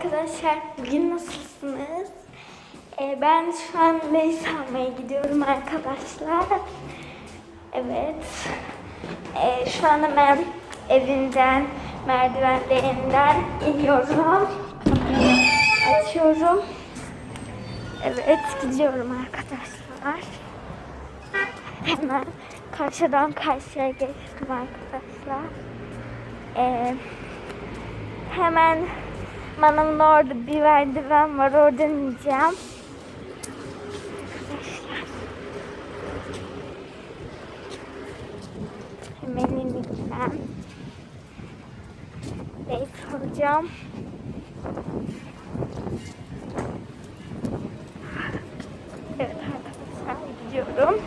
arkadaşlar. Bugün nasılsınız? Ee, ben şu an leys almaya gidiyorum arkadaşlar. Evet. Ee, şu an hemen evinden, merdivenlerinden iniyorum. Açıyorum. Evet, gidiyorum arkadaşlar. Hemen karşıdan karşıya geçtim arkadaşlar. Ee, hemen manavın orada bir merdiven var. Oradan ineceğim. Hemen ineceğim. Ve soracağım. Evet arkadaşlar gidiyorum.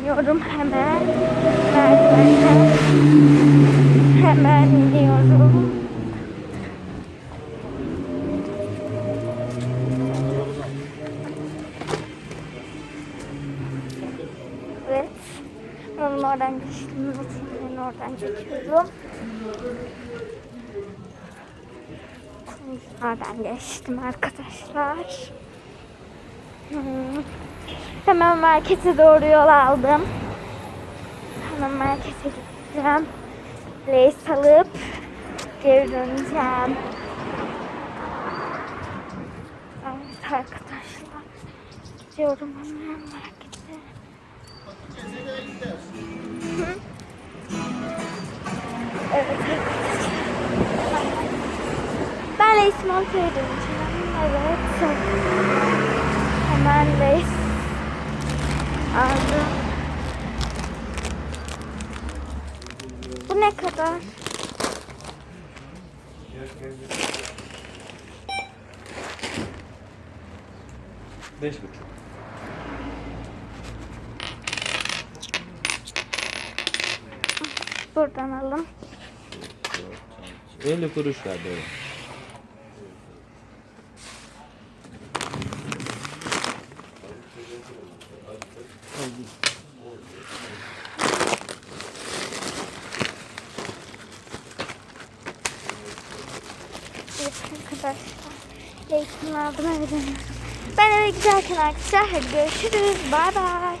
İniyorum hemen. Oradan geçtim. Metin'in oradan geçiyorum. Oradan geçtim arkadaşlar. Hmm. Hemen markete doğru yol aldım. Hemen markete gideceğim. Lace alıp geri döneceğim. Evet arkadaşlar. Gidiyorum hemen markete. Monta'ya döneceğim. Evet. Hemen Lace aldım. Bu ne kadar? Beş buçuk. Buradan alın. 50 kuruş verdi arkadaşlar. Lace'imi aldım eve dönüyorum. Ben eve giderken arkadaşlar hadi görüşürüz. Bay bay.